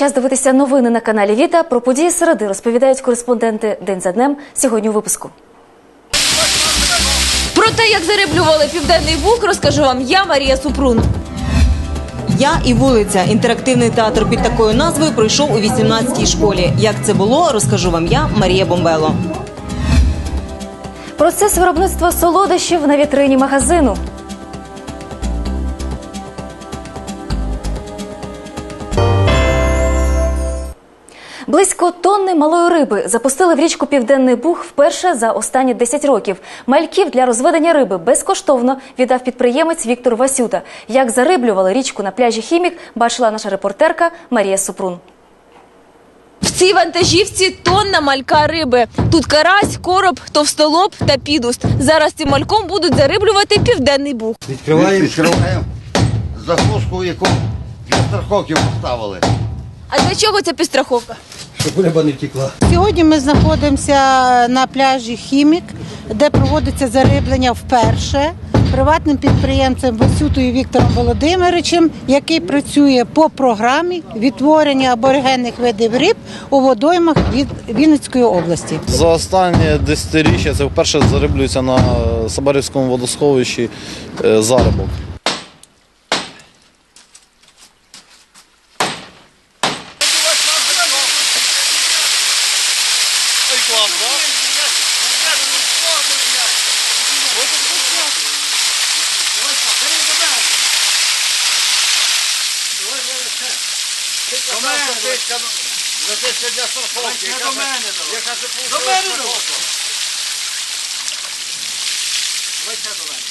Час дивитися новини на каналі Віта. Про події середи розповідають кореспонденти день за днем. Сьогодні у випуску. Про те, як зариблювали південний буг, розкажу вам я, Марія Супрун. Я і вулиця. Інтерактивний театр під такою назвою пройшов у 18-й школі. Як це було, розкажу вам я, Марія Бомбело. Процес виробництва солодощів на вітрині магазину. Близько тонни малої риби запустили в річку Південний Буг вперше за останні 10 років. Мальків для розведення риби безкоштовно віддав підприємець Віктор Васюта. Як зариблювали річку на пляжі Хімік, бачила наша репортерка Марія Супрун. В цій вантажівці тонна малька риби. Тут карась, короб, товстолоб та підуст. Зараз цим мальком будуть зариблювати південний буг. Відкриваємо. Відкриваємо заглушку, яку для страховки поставили. А для чого ця підстраховка? Щоб риба не втекла. Сьогодні ми знаходимося на пляжі Хімік, де проводиться зариблення вперше приватним підприємцем Васютою Віктором Володимировичем, який працює по програмі відтворення аборигенних видів риб у водоймах від Вінницької області. За останнє десятиріччя це вперше зариблюється на Сабарівському водосховищі е, заробок. Записка для страховки. До мене Яка це До мене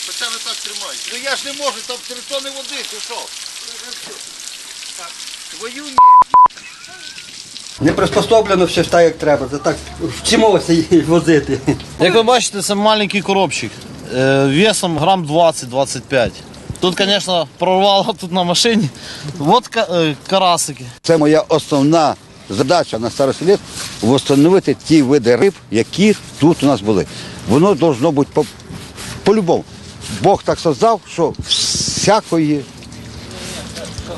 Хоча ви так тримаєте. Ну я ж не можу, там три тони води, ти що? Твою ні. Не приспособлено все ж так, як треба. Це так вчимося її возити. Як ви бачите, це маленький коробчик е, весом грам 20-25. Тут, звісно, прорвало тут на машині. От ка- е, карасики. Це моя основна задача на старості літ встановити ті види риб, які тут у нас були. Воно должно бути по- по-любому. Бог так создав, що всякої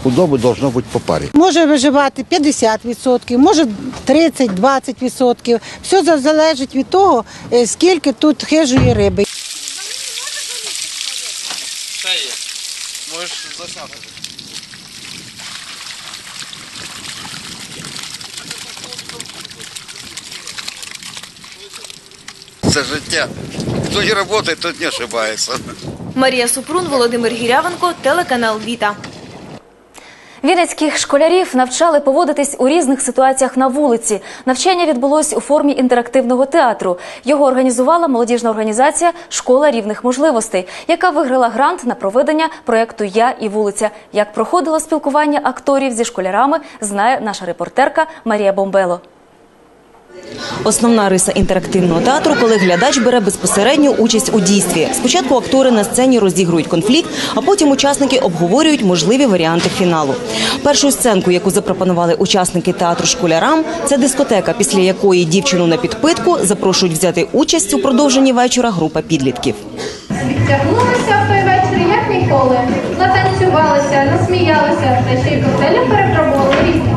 худоби должно бути по парі. Може виживати 50%, може 30-20%. Все залежить від того, е, скільки тут хижої риби. Ще є. Можеш засняти. Це життя. Хто не працює, тот не ошибається. Марія Супрун, Володимир Гірявенко, телеканал Віта. Вінницьких школярів навчали поводитись у різних ситуаціях на вулиці. Навчання відбулось у формі інтерактивного театру. Його організувала молодіжна організація Школа рівних можливостей, яка виграла грант на проведення проєкту Я і вулиця. Як проходило спілкування акторів зі школярами, знає наша репортерка Марія Бомбело. Основна риса інтерактивного театру, коли глядач бере безпосередню участь у дійстві. Спочатку актори на сцені розігрують конфлікт, а потім учасники обговорюють можливі варіанти фіналу. Першу сценку, яку запропонували учасники театру школярам, це дискотека, після якої дівчину на підпитку запрошують взяти участь у продовженні вечора група підлітків. Відтягнулися в той вечір, як ніколи. Натанцювалися, насміялися, та ще й коктейлі перепробували різні.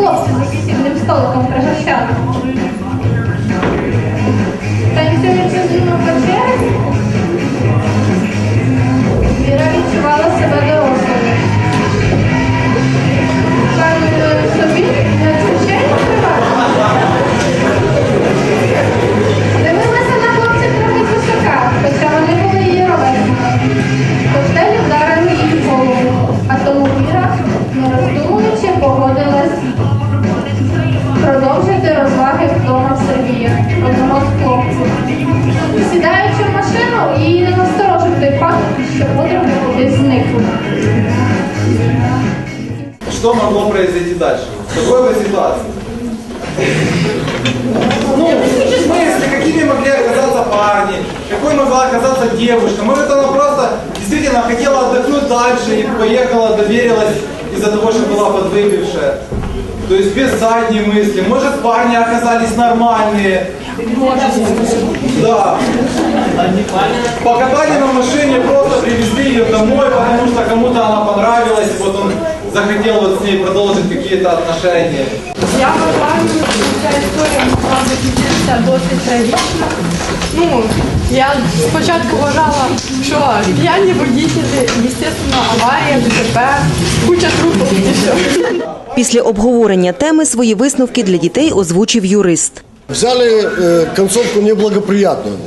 Хлопці за сусіднім столиком пригощали. Танцюючи з ними по черзі, Віра відчувала себе дорослою. девушка? Может, она просто действительно хотела отдохнуть дальше и поехала, доверилась из-за того, что была подвыпившая. То есть без задней мысли. Может, парни оказались нормальные. Да. Покатали на машине, просто привезли ее домой, потому что кому-то она понравилась. Вот он захотел вот с ней продолжить какие-то отношения. Я вважаю, що ця історія могла закінчитися досить трагічно. Ну, я спочатку вважала, що п'яні водителі, звісно, аварія, ДТП, куча трупів і все. Після обговорення теми свої висновки для дітей озвучив юрист. Взяли э, концовку неблагоприятную,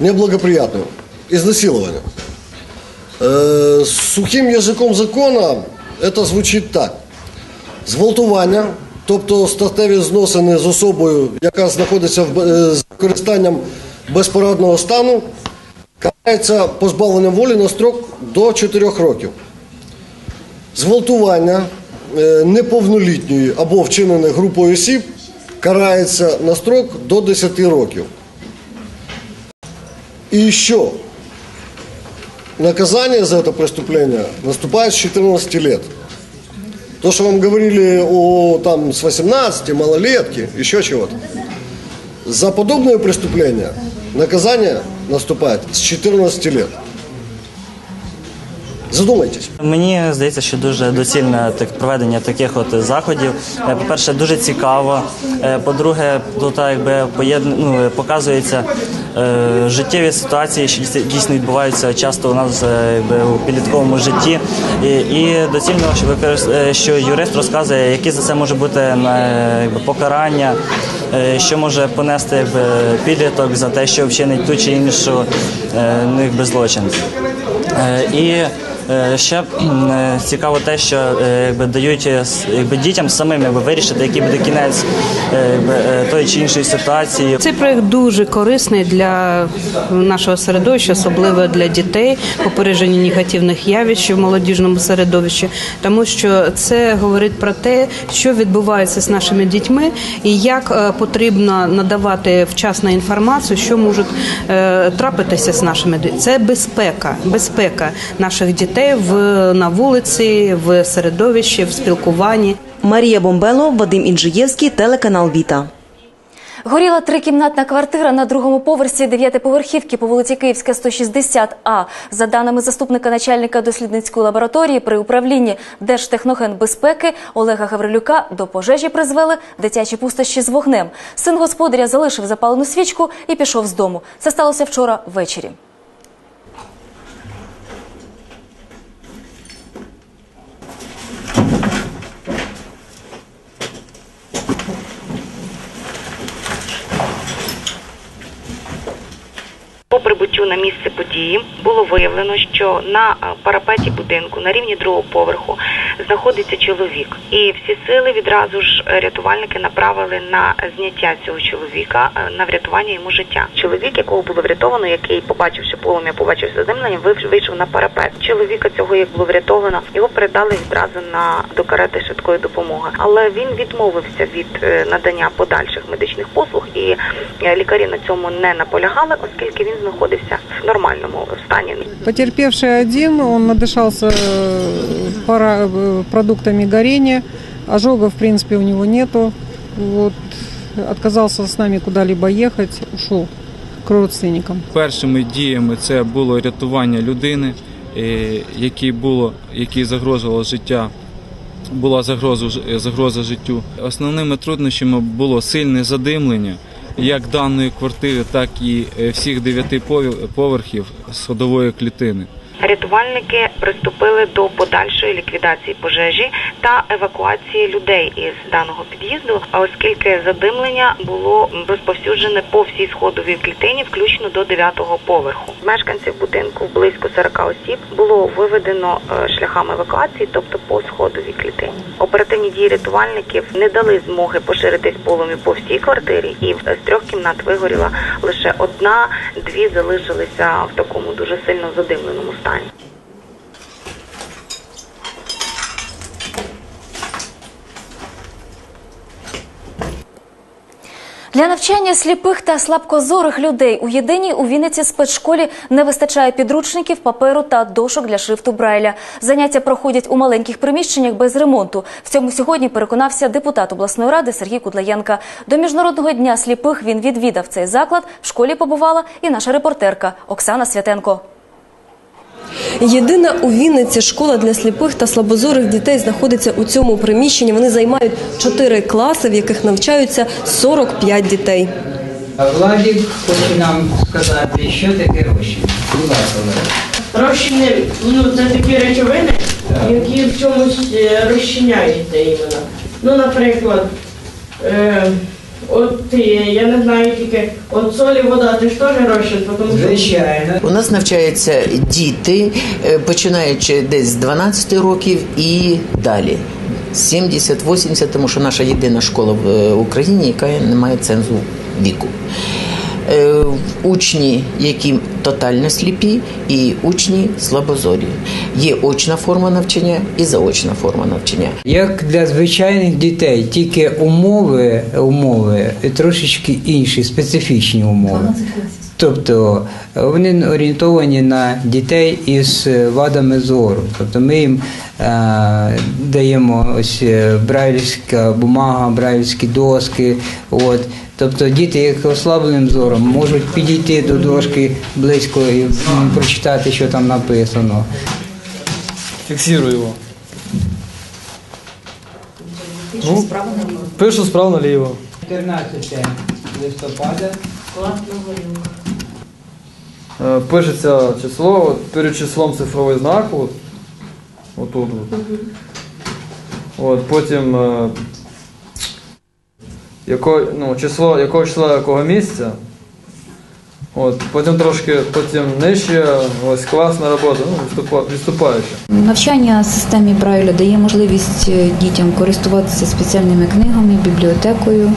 неблагоприятную, изнасилование. Э, сухим язиком закона это звучить так. Зґвалтування, тобто статеві зносини з особою, яка знаходиться в, е, з використанням безпорадного стану, карається позбавленням волі на строк до 4 років. Зґвалтування е, неповнолітньої або вчинене групою осіб карається на строк до 10 років. І що? Наказание за это преступление наступает с 14 лет. То, что вам говорили о там с 18, малолетки, еще чего-то. За подобное преступление наказание наступает с 14 лет. Задумайтесь. Мені здається, що дуже доцільне так проведення таких от заходів. Е, По-перше, дуже цікаво. Е, По-друге, тут якби поєдн... ну, показуються е, життєві ситуації, що дійсно- відбуваються часто у нас е, якби, у підлітковому житті. І, і доцільно, що, використ... е, що юрист розказує, які за це може бути е, якби, покарання, е, що може понести якби, підліток за те, що вчинить ту чи іншу е, ну, якби, злочин. Е, І е, ще е, цікаво те, що е, якби дають е, якби дітям самим якби вирішити, який буде кінець е, якби, е, тої чи іншої ситуації. Цей проект дуже корисний для нашого середовища, особливо для дітей, попередження негативних явищ в молодіжному середовищі, тому що це говорить про те, що відбувається з нашими дітьми і як е, потрібно надавати вчасну інформацію, що можуть е, трапитися з нашими дітьми. Це безпека, безпека наших дітей в на вулиці, в середовищі, в спілкуванні. Марія Бомбело, Вадим Інжиєвський, телеканал Віта. Горіла трикімнатна квартира на другому поверсі дев'ятиповерхівки по вулиці Київська, 160А. За даними заступника начальника дослідницької лабораторії при управлінні Держтехногенбезпеки Олега Гаврилюка до пожежі призвели дитячі пустощі з вогнем. Син господаря залишив запалену свічку і пішов з дому. Це сталося вчора ввечері. По прибуттю на місце події було виявлено, що на е, парапеті будинку на рівні другого поверху знаходиться чоловік, і всі сили відразу ж е, рятувальники направили на зняття цього чоловіка е, на врятування йому життя. Чоловік, якого було врятовано, який побачивши полум'я, побачив заземлення, вийшов на парапет. Чоловіка цього як було врятовано, його передали відразу на до карети швидкої допомоги. Але він відмовився від надання подальших медичних послуг, і лікарі на цьому не наполягали, оскільки він знаходився в нормальному стані. Потерпевший один, он надышался э, пара- э, продуктами горения, ожога в принципе у него нету, вот, отказался с нами куда-либо ехать, ушел к родственникам. Першими діями це було рятування людини, е, якій було, якій загрожувало життя. Була загроза, загроза життю. Основними труднощами було сильне задимлення як даної квартири, так і е, всіх дев'яти повер- поверхів сходової клітини. Рятувальники приступили до подальшої ліквідації пожежі та евакуації людей із даного під'їзду, оскільки задимлення було розповсюджене по всій сходовій клітині, включно до дев'ятого поверху. Мешканців будинку близько 40 осіб було виведено е, шляхами евакуації, тобто по сходовій клітині. Оперативні дії рятувальників не дали змоги поширитись полум'ю по всій квартирі, і з трьох кімнат вигоріла лише одна, дві залишилися в такому дуже сильно задимленому стані. Для навчання сліпих та слабкозорих людей у єдиній у Вінниці спецшколі не вистачає підручників, паперу та дошок для шрифту Брайля. Заняття проходять у маленьких приміщеннях без ремонту. В цьому сьогодні переконався депутат обласної ради Сергій Кудлаєнка. До міжнародного дня сліпих він відвідав цей заклад. В школі побувала і наша репортерка Оксана Святенко. Єдина у Вінниці школа для сліпих та слабозорих дітей знаходиться у цьому приміщенні. Вони займають чотири класи, в яких навчаються 45 дітей. Владик хоче нам сказати, що таке розчин. Будь ласка, Владик. Розчини, ну це такі речовини, які в чомусь е, розчиняються іменно. Ну, наприклад, е, от я не знаю тільки, от солі вода, ти ж теж розчин, тому що. Звичайно. У нас навчаються діти, е, починаючи десь з 12 років і далі. 70-80, тому що наша єдина школа в е, Україні, яка не має цензу віку. Е, Учні, які тотально сліпі, і учні слабозорі. Є очна форма навчання і заочна форма навчання. Як для звичайних дітей, тільки умови, умови трошечки інші, специфічні умови. Тобто е, вони орієнтовані на дітей із е, вадами зору. Тобто ми їм е, даємо ось е, брайлівська бумага, брайлівські доски. От. Тобто діти, як ослабленим зором, можуть підійти до дошки близько і прочитати, що там написано. Фиксирую его. Ну, пишу справа наліво. 14 листопада. Е, Пишеться число, перед числом цифровий знак, от, отут. От. От, потім е, яко, ну, число, якого числа якого місяця. От, потім трошки, потім нижче, ось класна робота, ну, відступаюча. Навчання в системі Брайля дає можливість е, дітям користуватися спеціальними книгами, бібліотекою.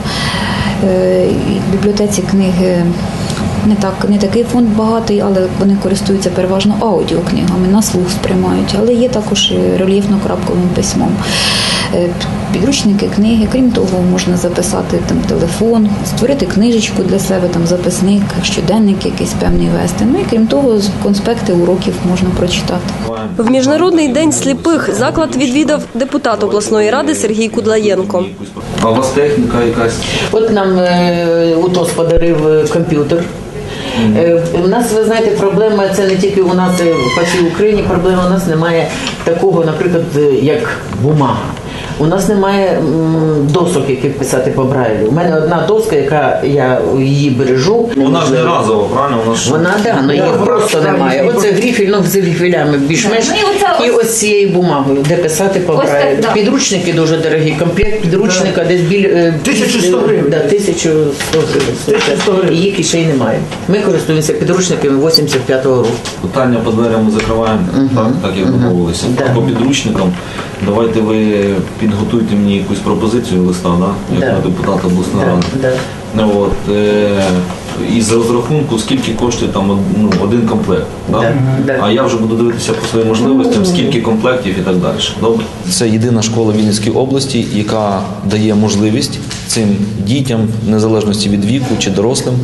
Е, В бібліотеці книги не так не такий фонд багатий, але вони користуються переважно аудіокнигами, на слух сприймають, але є також рельєфно-крапковим письмом. Е, Підручники, книги, крім того, можна записати там телефон, створити книжечку для себе, там записник, щоденник якийсь певний вести. Ну і крім того, конспекти уроків можна прочитати. В міжнародний день сліпих заклад відвідав депутат обласної ради Сергій Кудлаєнко. А у вас техніка якась? От нам е, УТОС подарив е, комп'ютер. Е, У нас, ви знаєте, проблема це не тільки у нас е, по всій Україні. Проблема у нас немає такого, наприклад, е, як бумага. У нас немає м, досок, які писати по Брайлю. У мене одна доска, яка я її бережу. Вона ж не разова, правильно? Вона ж Вона да, але її просто немає. Оце грифель, ну з грифелями більш-менш. Ну, і оце І ось цією бумагою, де писати по Ось так, Брайлю. да. Підручники дуже дорогі. Комплект підручника десь біля е, 1100 гривень. Да, 1100 гривень. Її кишень немає. Ми користуємося підручниками 85-го року. питання по дверям ми закриваємо, так, так як домовилися. А по підручникам давайте ви підготуйте мені якусь пропозицію листа, да? як Да. на депутата обласної Да, ради. да. Ну, от, е, із розрахунку, скільки коштує там ну, один комплект. Да? А я вже буду дивитися по своїм можливостям, скільки комплектів і так далі. Добре? Це єдина школа Вінницької області, яка дає можливість цим дітям, в незалежності від віку чи дорослим,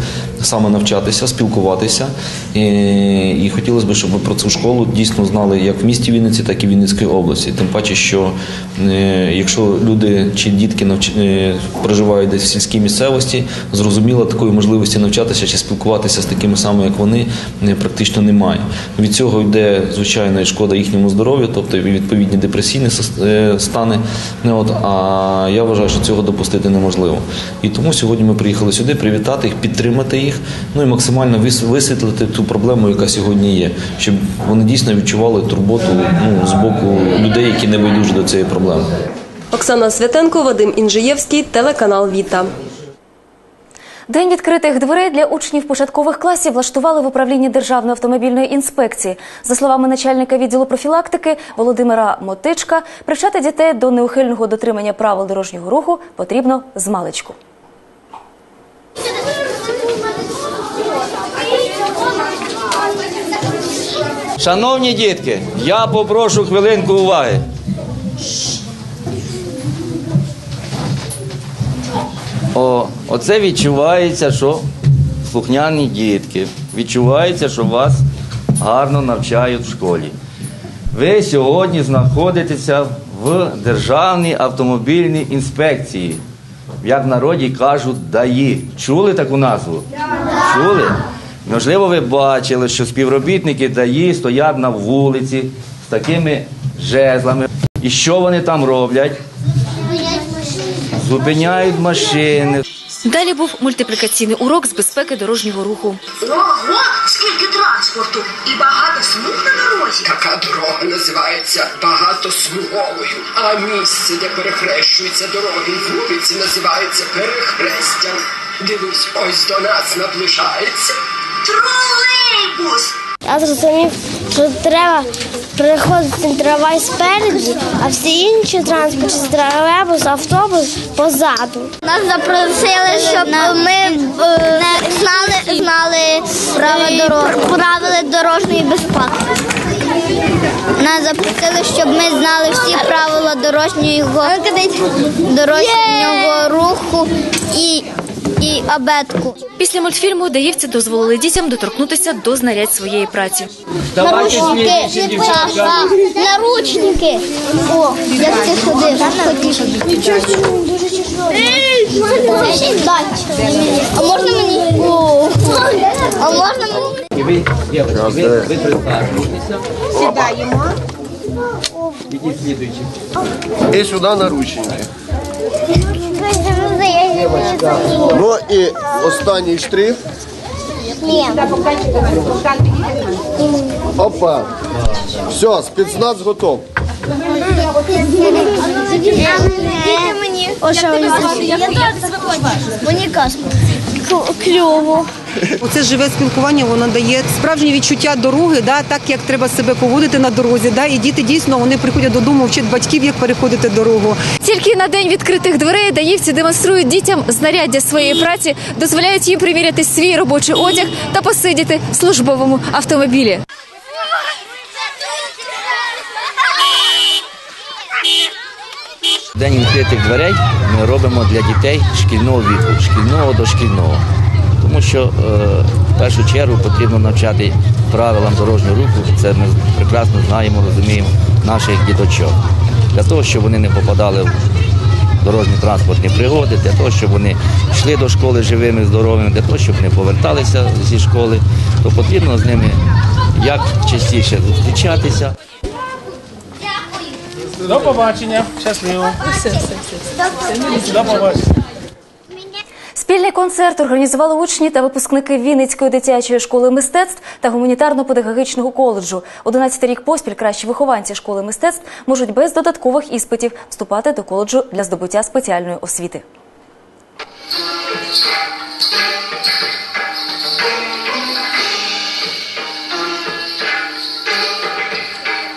саме навчатися, спілкуватися. І, і хотілося б, щоб ви про цю школу дійсно знали як в місті Вінниці, так і в Вінницької області. Тим паче, що е, якщо люди чи дітки навч... е, проживають десь в сільській місцевості, зрозуміло, такої можливості навчатися чи спілкуватися з такими самими, як вони, е, практично немає. Від цього йде звичайно шкода їхньому здоров'ю, тобто відповідні депресійні стани. От, а я вважаю, що цього допустити неможливо. І тому сьогодні ми приїхали сюди привітати їх, підтримати їх, ну і максимально висвітлити ту проблему, яка сьогодні є, щоб вони дійсно відчували турботу ну, з боку людей, які не байдужі до цієї проблеми. Оксана Святенко, Вадим Інжиєвський, телеканал Віта. День відкритих дверей для учнів початкових класів влаштували в управлінні Державної автомобільної інспекції. За словами начальника відділу профілактики Володимира Мотичка, привчати дітей до неухильного дотримання правил дорожнього руху потрібно з маличку. Шановні дітки, я попрошу хвилинку уваги. О, оце відчувається, що слухняні дітки. Відчувається, що вас гарно навчають в школі. Ви сьогодні знаходитеся в Державній автомобільній інспекції. Як в народі кажуть, ДАІ. Чули таку назву? Чули? Можливо, ви бачили, що співробітники ДАІ стоять на вулиці з такими жезлами. І що вони там роблять? Зупиняють машини. Далі був мультиплікаційний урок з безпеки дорожнього руху. Ого, скільки транспорту і багато смуг на дорозі. Така дорога називається багатосмуговою, а місце, де перехрещуються дороги і вулиці, називається перехрестям. Дивись, ось до нас наближається. Тролейбус! Я зрозумів, що треба переходити трамвай спереді, а всі інші транспорти тролейбус, автобус позаду. Нас запросили, щоб ми е, знали, знали правила дорожньої безпеки. Нас запросили, щоб ми знали всі правила дорожнього, дорожнього руху і, і абетку. Після мультфільму даївці дозволили дітям доторкнутися до знарядь своєї праці. Наручники, наручники. О, як ти ходив, хотів. А можна мені? А можна мені? І ви, дівчата, ви, ви представтеся. Сідаємо. Ідіть слідуючи. И сюда наручники. Ну і останній штрих. Ні. Опа. Все, спецназ готов. мені. Казку. Кльово. Оце живе спілкування, воно дає справжнє відчуття дороги, да, так як треба себе поводити на дорозі. Да, і діти дійсно вони приходять додому, вчать батьків, як переходити дорогу. Тільки на день відкритих дверей даївці демонструють дітям знаряддя своєї праці, дозволяють їм приміряти свій робочий одяг та посидіти в службовому автомобілі. День відкритих дверей ми робимо для дітей шкільного віку, шкільного до шкільного. Тому що е, в першу чергу потрібно навчати правилам дорожнього руху. Це ми прекрасно знаємо, розуміємо наших діточок. Для того, щоб вони не попадали в дорожні транспортні пригоди, для того, щоб вони йшли до школи живими, здоровими, для того, щоб не поверталися зі школи, то потрібно з ними як частіше зустрічатися. До побачення. Щасливо. До побачення. Спільний концерт організували учні та випускники Вінницької дитячої школи мистецтв та гуманітарно-педагогічного коледжу. 11 рік поспіль кращі вихованці школи мистецтв можуть без додаткових іспитів вступати до коледжу для здобуття спеціальної освіти.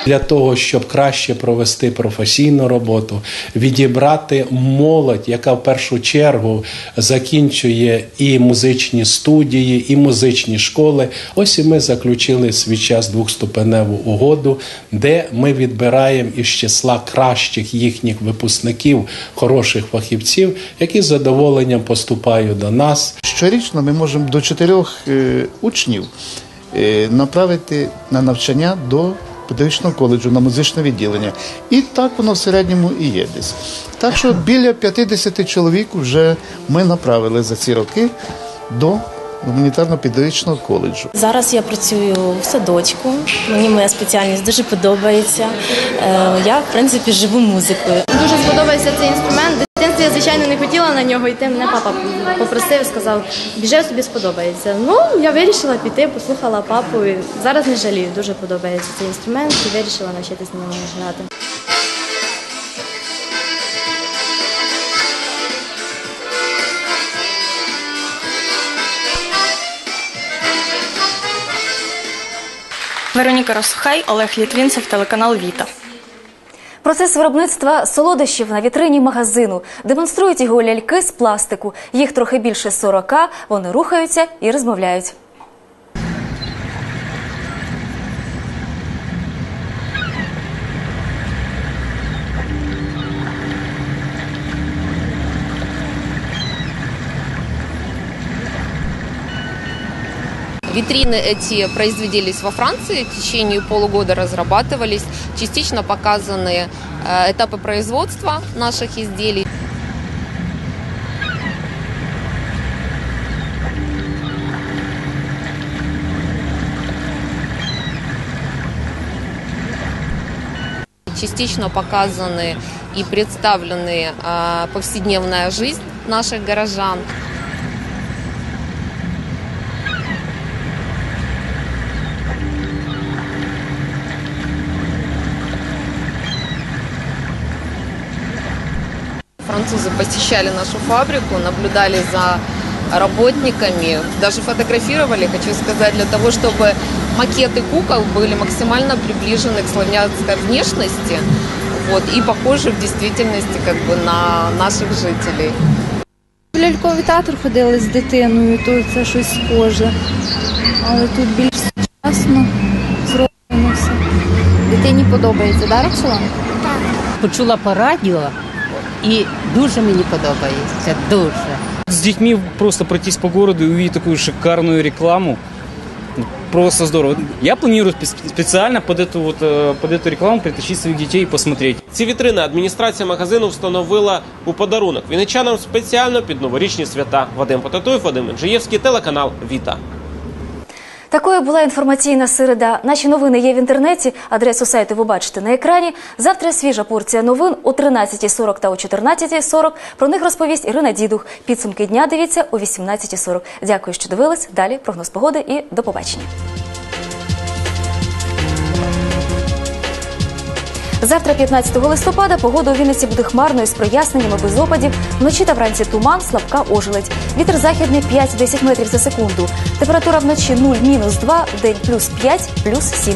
Для того, щоб краще провести професійну роботу, відібрати молодь, яка в першу чергу закінчує і музичні студії, і музичні школи. Ось і ми заключили свій час двохступеневу угоду, де ми відбираємо із числа кращих їхніх випускників, хороших фахівців, які з задоволенням поступають до нас. Щорічно ми можемо до чотирьох е, учнів е, направити на навчання до педагогічного коледжу на музичне відділення. І так воно в середньому і є десь. Так що біля 50 чоловік вже ми направили за ці роки до гуманітарно-педагогічного коледжу. Зараз я працюю в садочку. Мені моя спеціальність дуже подобається. Е, Я, в принципі, живу музикою. Дуже сподобається цей інструмент. В я, звичайно, не хотіла на нього йти. Мене папа попросив, сказав, біже тобі сподобається. Ну, я вирішила піти, послухала папу. І зараз не жалію, дуже подобається цей інструмент і вирішила навчитися на ньому грати. Вероніка Росухай, Олег Літвінцев, телеканал Віта. Процес виробництва солодощів на вітрині магазину демонструють його ляльки з пластику. Їх трохи більше 40, Вони рухаються і розмовляють. Витрины эти произведились во Франции, в течение полугода разрабатывались, частично показаны э, этапы производства наших изделий. Частично показаны и представлены э, повседневная жизнь наших горожан. Французы посещали нашу фабрику, наблюдали за работниками, даже фотографировали, хочу сказать, для того, чтобы макеты кукол были максимально приближены к славянской внешности вот, и похожи в действительности как бы на наших жителей. В ляльковий театр ходили з дитиною, то це щось схоже. Але тут більш сучасно зроблено все. Дитині подобається, да, Роксолана? Почула по радіо і дуже мені подобається. Дуже. С детьми просто пройтись по городу и увидеть такую шикарную рекламу. Просто здорово. Я планирую спе- специально под эту, вот, э, под эту рекламу притащить своих детей и посмотреть. Ці вітрини адміністрація магазину встановила у подарунок вінничанам спеціально під новорічні свята. Вадим Потатуєв, Вадим Інжиєвський, телеканал Віта. Такою була інформаційна середа. Наші новини є в інтернеті. Адресу сайту ви бачите на екрані. Завтра свіжа порція новин о 13.40 та о 14.40. Про них розповість Ірина Дідух. Підсумки дня дивіться о 18.40. Дякую, що дивились. Далі прогноз погоди і до побачення. Завтра, 15 листопада, погода у Вінниці буде хмарною з проясненнями без опадів. Вночі та вранці туман, слабка ожеледь. Вітер західний 5-10 метрів за секунду. Температура вночі 0-2, в день плюс 5, плюс 7.